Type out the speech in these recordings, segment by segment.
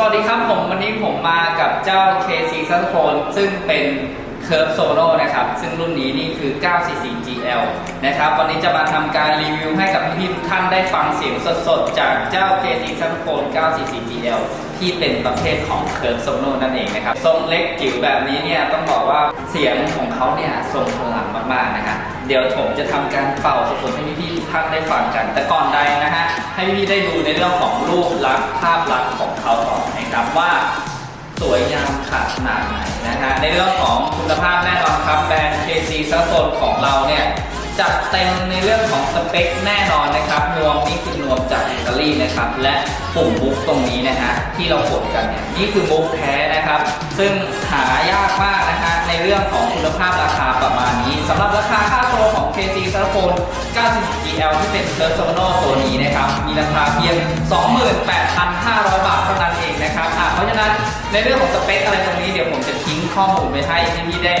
สวัสดีครับผมวันนี้ผมมากับเจ้า KC s a x o p h o n e ซึ่งเป็น Curve Solo นะครับ ซึ่งรุ่นนี้นี่คือ 944 GL นะครับ วันนี้จะมาทำการรีวิวให้กับพี่ๆทุกท่านได้ฟังเสียงสดๆ จากเจ้า KC s a x o p h o n e 944 GL ที่เป็นประเภทของ Curve Solo นั่นเองนะครับ ทรงเล็กจิ๋วแบบนี้เนี่ยต้องบอกว่าเสียงของเขาเนี่ยทรงพลังมากๆนะฮะเดี๋ยวผมจะทำการเป่าสดๆให้พี่ๆทุกท่านได้ฟังกัน แต่ก่อนใดนะฮะ ให้พี่ๆได้ดูในเรื่องของรูปลักษณ์ภาพลักษณ์ของเขาก่อน ครับว่าสวยงามขนาดไหนนะฮะในเรื่องของคุณภาพแน่นอนครับแบรนด์ KC ซัสโซนของเราเนี่ยจัดเต็มในเรื่องของสเปคแน่นอนนะครับนวมนี่คือนวมจากอิตาลีนะครับ และปุ่มมุกตรงนี้นะฮะที่เรากดกันเนี่ยนี่คือมุกแท้นะครับ ซึ่งหายากมากนะฮะในเรื่องของคุณภาพราคาประมาณนี้สำหรับราคาค่าตัวของ KC ซัสโซน90 GL ที่เป็นเคิร์ฟโซโนตัวนี้นะครับ มีราคาเพียง 28,500 ในเรื่องของสเปคอะไรตรงนี้เดี๋ยวผมจะทิ้งข้อมูลไปให้พี่ๆได้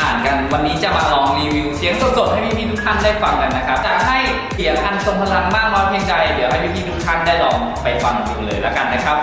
อ่านกันวันนี้จะมาลองรีวิวเสียงสดๆให้พี่ๆทุกท่านได้ฟังกันนะครับจะให้เสียงอันทรงพลังมากน้อยเพียงใดเดี๋ยวให้พี่ๆทุกท่านได้ลองไปฟังดูเลยแล้วกันนะครับ